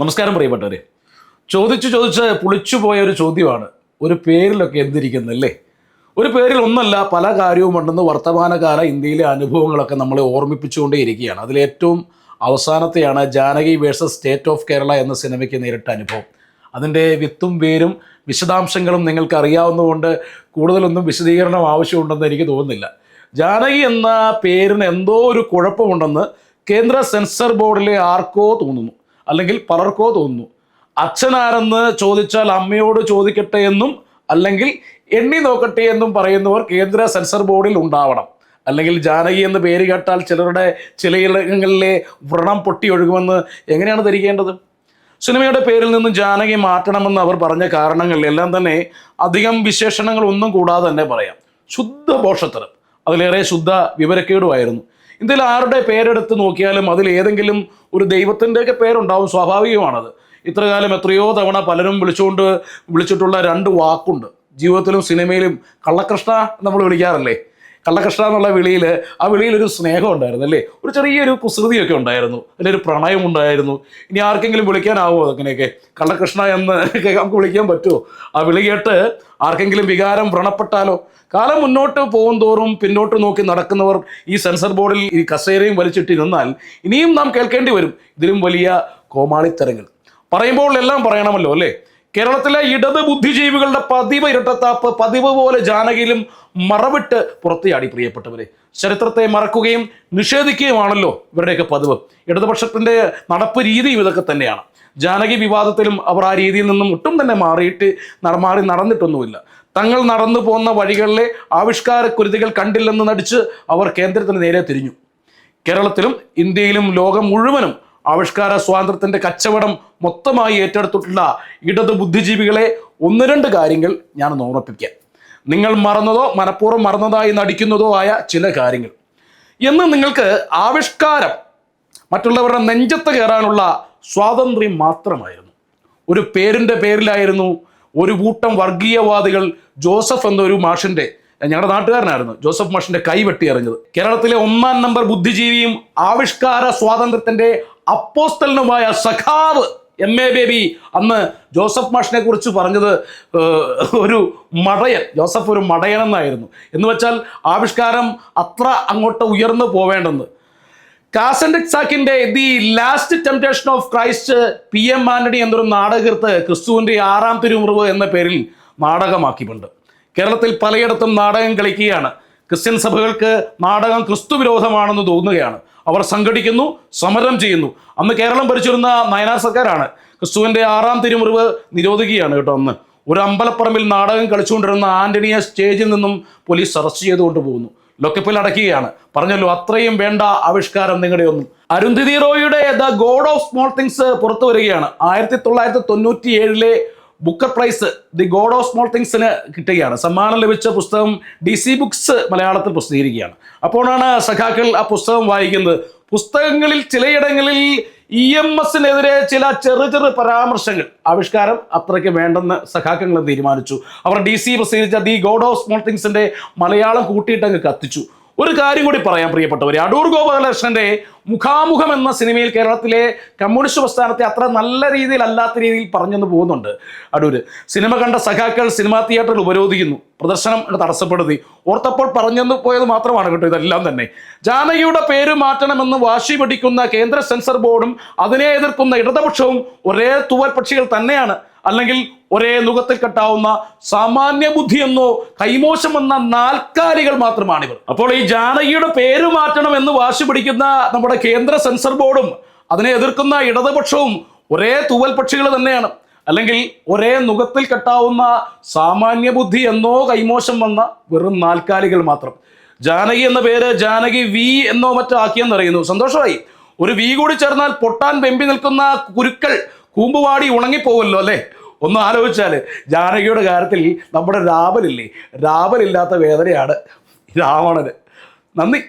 നമസ്കാരം പ്രിയപ്പെട്ടവരെ. ചോദിച്ചു ചോദിച്ച് പുളിച്ചു പോയ ഒരു ചോദ്യമാണ്. ഒരു പേരിലൊക്കെ എന്തിരിക്കുന്നല്ലേ? ഒരു പേരിൽ ഒന്നല്ല പല കാര്യവും ഉണ്ടെന്ന് വർത്തമാനകാല ഇന്ത്യയിലെ അനുഭവങ്ങളൊക്കെ നമ്മളെ ഓർമ്മിപ്പിച്ചുകൊണ്ടേയിരിക്കുകയാണ് അതിലേറ്റവും അവസാനത്തെയാണ് Janaki versus state of Kerala എന്ന സിനിമയ്ക്ക് നേരിട്ട അനുഭവം. അതിന്റെ വിത്തും വേരും വിശദാംശങ്ങളും നിങ്ങൾക്ക് അറിയാവുന്നതുകൊണ്ട് കൂടുതലൊന്നും വിശദീകരണം ആവശ്യമുണ്ടെന്ന് എനിക്ക് തോന്നുന്നില്ല. ജാനകി എന്ന പേരിന് എന്തോ ഒരു കുഴപ്പമുണ്ടെന്ന് കേന്ദ്ര സെൻസർ ബോർഡിലെ ആർക്കോ തോന്നുന്നു. അല്ലെങ്കിൽ പലർക്കോ തോന്നുന്നു. അച്ഛനാരെന്ന് ചോദിച്ചാൽ അമ്മയോട് ചോദിക്കട്ടെ എന്നും അല്ലെങ്കിൽ എണ്ണി നോക്കട്ടെ എന്നും പറയുന്നവർ കേന്ദ്ര സെൻസർ ബോർഡിൽ ഉണ്ടാവണം. അല്ലെങ്കിൽ ജാനകി എന്ന് പേര് കേട്ടാൽ ചിലരുടെ ചിലയിടങ്ങളിലെ വ്രണം പൊട്ടി ഒഴുകുമെന്ന് എങ്ങനെയാണ് ധരിക്കേണ്ടത്? സിനിമയുടെ പേരിൽ നിന്ന് ജാനകി മാറ്റണമെന്ന് അവർ പറഞ്ഞ കാരണങ്ങൾ എല്ലാം തന്നെ അധികം വിശേഷണങ്ങൾ ഒന്നും കൂടാതെ തന്നെ പറയാം. ശുദ്ധ പോഷത്തരം. അതിലേറെ ശുദ്ധ വിവരക്കേടുമായിരുന്നു. ഇന്ത്യയിൽ ആരുടെ പേരെടുത്ത് നോക്കിയാലും അതിൽ ഏതെങ്കിലും ഒരു ദൈവത്തിന്റെയൊക്കെ പേരുണ്ടാവും സ്വാഭാവികമാണത്. ഇത്രകാലം എത്രയോ തവണ പലരും വിളിച്ചുകൊണ്ട് വിളിച്ചിട്ടുള്ള രണ്ട് വാക്കുണ്ട്. ജീവിതത്തിലും സിനിമയിലും കള്ളകൃഷ്ണ നമ്മൾ വിളിക്കാറില്ലേ? കള്ളകൃഷ്ണ എന്നുള്ള വിളിയിൽ ആ വിളിയിൽ ഒരു സ്നേഹം ഉണ്ടായിരുന്നു അല്ലേ? ഒരു ചെറിയൊരു കുസൃതിയൊക്കെ ഉണ്ടായിരുന്നു അതിലൊരു പ്രണയം ഉണ്ടായിരുന്നു. ഇനി ആർക്കെങ്കിലും വിളിക്കാനാവോ അങ്ങനെയൊക്കെ? കള്ളകൃഷ്ണ എന്ന് നമുക്ക് വിളിക്കാൻ പറ്റുമോ ആ വിളി കേട്ട് ആർക്കെങ്കിലും വികാരം വ്രണപ്പെട്ടാലോ? കാലം മുന്നോട്ട് പോകും തോറും പിന്നോട്ട് നോക്കി നടക്കുന്നവർ ഈ സെൻസർ ബോർഡിൽ ഈ കസേരയും വലിച്ചിട്ടിരുന്നാൽ ഇനിയും നാം കേൾക്കേണ്ടി വരും. ഇതിലും വലിയ കോമാളിത്തരങ്ങൾ. പറയുമ്പോൾ എല്ലാം പറയണമല്ലോ അല്ലേ? കേരളത്തിലെ ഇടത് ബുദ്ധിജീവികളുടെ പതിവ് ഇരട്ടത്താപ്പ് പതിവ് പോലെ ജാനകിയിലും മറവിട്ട് പുറത്തുചാടി പ്രിയപ്പെട്ടവരെ. ചരിത്രത്തെ മറക്കുകയും നിഷേധിക്കുകയുമാണല്ലോ ഇവരുടെയൊക്കെ പതിവ്. ഇടതുപക്ഷത്തിന്റെ നടപ്പ് രീതിയും ഇതൊക്കെ തന്നെയാണ്. ജാനകി വിവാദത്തിലും അവർ ആ രീതിയിൽ നിന്നും ഒട്ടും തന്നെ മാറിയിട്ട് മാറി നടന്നിട്ടൊന്നുമില്ല. തങ്ങൾ നടന്നു പോകുന്ന വഴികളിലെ ആവിഷ്കാര കുരുതികൾ കണ്ടില്ലെന്ന് നടിച്ച് അവർ കേന്ദ്രത്തിന് നേരെ തിരിഞ്ഞു. കേരളത്തിലും ഇന്ത്യയിലും ലോകം മുഴുവനും ആവിഷ്കാര സ്വാതന്ത്ര്യത്തിന്റെ കച്ചവടം മൊത്തമായി ഏറ്റെടുത്തിട്ടുള്ള ഇടത് ബുദ്ധിജീവികളെ ഒന്ന് രണ്ട് കാര്യങ്ങൾ ഞാൻ ഓർമ്മിപ്പിക്കാം. നിങ്ങൾ മറന്നതോ മനഃപൂർവം മറന്നതായി നടിക്കുന്നതോ ആയ ചില കാര്യങ്ങൾ. എന്ന് നിങ്ങൾക്ക് ആവിഷ്കാരം മറ്റുള്ളവരുടെ നെഞ്ചത്ത് കയറാനുള്ള സ്വാതന്ത്ര്യം മാത്രമായിരുന്നു. ഒരു പേരിന്റെ പേരിലായിരുന്നു ഒരു കൂട്ടം വർഗീയവാദികൾ ജോസഫ് എന്നൊരു മാഷിന്റെ ഞങ്ങളുടെ നാട്ടുകാരനായിരുന്നു ജോസഫ് മാഷിന്റെ കൈ വെട്ടിയെറിഞ്ഞത് കേരളത്തിലെ ഒന്നാം നമ്പർ ബുദ്ധിജീവിയും ആവിഷ്കാര സ്വാതന്ത്ര്യത്തിന്റെ അപ്പോസ്തലനുമായ സഖാവ് എം എ ബേബി അന്ന് ജോസഫ് മാഷിനെ കുറിച്ച് പറഞ്ഞത് ഒരു മടയൻ ജോസഫ് ഒരു മടയൻ എന്നായിരുന്നു എന്ന് വെച്ചാൽ ആവിഷ്കാരം അത്ര അങ്ങോട്ട് ഉയർന്നു പോവേണ്ടെന്ന്. കാസൻഡക്സാക്കിന്റെ the last temptation of Christ P M Antony എന്നൊരു നാടകീർത്ത് ക്രിസ്തുവിന്റെ ആറാം തിരുമുറിവ് എന്ന പേരിൽ നാടകമാക്കിയിട്ടുണ്ട്. കേരളത്തിൽ പലയിടത്തും നാടകം കളിക്കുകയാണ്. ക്രിസ്ത്യൻ സഭകൾക്ക് നാടകം ക്രിസ്തുവിരോധമാണെന്ന് തോന്നുകയാണ്. അവർ സംഘടിക്കുന്നു സമരം ചെയ്യുന്നു. അന്ന് കേരളം ഭരിച്ചിരുന്ന നയനാർ സർക്കാരാണ്. ക്രിസ്തുവിന്റെ ആറാം തിരുമുറിവ് നിരോധിക്കുകയാണ് കേട്ടോ അന്ന്. ഒരു അമ്പലപ്പറമ്പിൽ നാടകം കളിച്ചുകൊണ്ടിരുന്ന ആന്റണിയ സ്റ്റേജിൽ നിന്നും പോലീസ് അറസ്റ്റ് ചെയ്തുകൊണ്ട് പോകുന്നു. ലൊക്കപ്പിൽ അടയ്ക്കുകയാണ്. പറഞ്ഞല്ലോ അത്രയും വേണ്ട ആവിഷ്കാരം നിങ്ങളുടെ ഒന്നും. Arundhati റോയിയുടെ the god of small things പുറത്തു വരികയാണ്. ആയിരത്തി തൊള്ളായിരത്തി തൊണ്ണൂറ്റി ഏഴിലെ Booker prize the god of small തിങ്സിന് കിട്ടുകയാണ്. സമ്മാനം ലഭിച്ച പുസ്തകം ഡി സി ബുക്സ് മലയാളത്തിൽ പ്രസിദ്ധീകരിക്കുകയാണ്. അപ്പോഴാണ് സഖാക്കൾ ആ പുസ്തകം വായിക്കുന്നത്. പുസ്തകങ്ങളിൽ ചിലയിടങ്ങളിൽ ഇ എം എസിനെതിരെ ചില ചെറു ചെറു പരാമർശങ്ങൾ. ആവിഷ്കാരം അത്രയ്ക്ക് വേണ്ടെന്ന് സഖാക്കങ്ങൾ തീരുമാനിച്ചു. അവർ ഡി സി പ്രസിദ്ധീകരിച്ച ദി ഗോഡ് ഓഫ് സ്മോൾ തിങ്സിന്റെ മലയാളം കൂട്ടിയിട്ടങ്ങ് കത്തിച്ചു. ഒരു കാര്യം കൂടി പറയാം പ്രിയപ്പെട്ടവരെ. അടൂർ ഗോപാലകൃഷ്ണന്റെ മുഖാമുഖം എന്ന സിനിമയിൽ കേരളത്തിലെ കമ്മ്യൂണിസ്റ്റ് പ്രസ്ഥാനത്തെ അത്ര നല്ല രീതിയിൽ അല്ലാത്ത രീതിയിൽ പറഞ്ഞെന്ന് പോകുന്നുണ്ട് അടൂര്. സിനിമ കണ്ട സഖാക്കൾ സിനിമാ തിയേറ്ററിൽ ഉപരോധിക്കുന്നു. പ്രദർശനം തടസ്സപ്പെടുത്തി. ഓർത്തപ്പോൾ പറഞ്ഞെന്ന് പോയത് മാത്രമാണ് കേട്ടോ ഇതെല്ലാം തന്നെ. ജാനകിയുടെ പേര് മാറ്റണമെന്ന് വാശി പിടിക്കുന്ന കേന്ദ്ര സെൻസർ ബോർഡും അതിനെ എതിർക്കുന്ന ഇടതുപക്ഷവും ഒരേ തൂവൽ പക്ഷികൾ തന്നെയാണ്. അല്ലെങ്കിൽ ഒരേ നുഖത്തിൽ കെട്ടാവുന്ന സാമാന്യ ബുദ്ധി എന്നോ കൈമോശം എന്ന നാൽക്കാലികൾ മാത്രമാണിവർ. അപ്പോൾ ഈ ജാനകിയുടെ പേര് മാറ്റണം എന്ന് വാശി പിടിക്കുന്ന നമ്മുടെ കേന്ദ്ര സെൻസർ ബോർഡും അതിനെ എതിർക്കുന്ന ഇടതുപക്ഷവും ഒരേ തൂവൽ പക്ഷികൾ തന്നെയാണ്. അല്ലെങ്കിൽ ഒരേ നുഖത്തിൽ കെട്ടാവുന്ന സാമാന്യ ബുദ്ധി എന്നോ കൈമോശം വന്ന വെറും നാൽക്കാലികൾ മാത്രം. ജാനകി എന്ന പേര് ജാനകി വി എന്നോ മറ്റോ ആക്കിയെന്നറിയുന്നു. സന്തോഷമായി. ഒരു വി കൂടി ചേർന്നാൽ പൊട്ടാൻ വെമ്പി നിൽക്കുന്ന കുരുക്കൾ കൂമ്പുവാടി ഉണങ്ങിപ്പോവല്ലോ അല്ലേ? ഒന്ന് ആലോചിച്ചാൽ ജാനകിയുടെ കാര്യത്തിൽ നമ്മുടെ രാവലില്ലേ? രാവലില്ലാത്ത വേദനയാണ് രാവണന്. നന്ദി.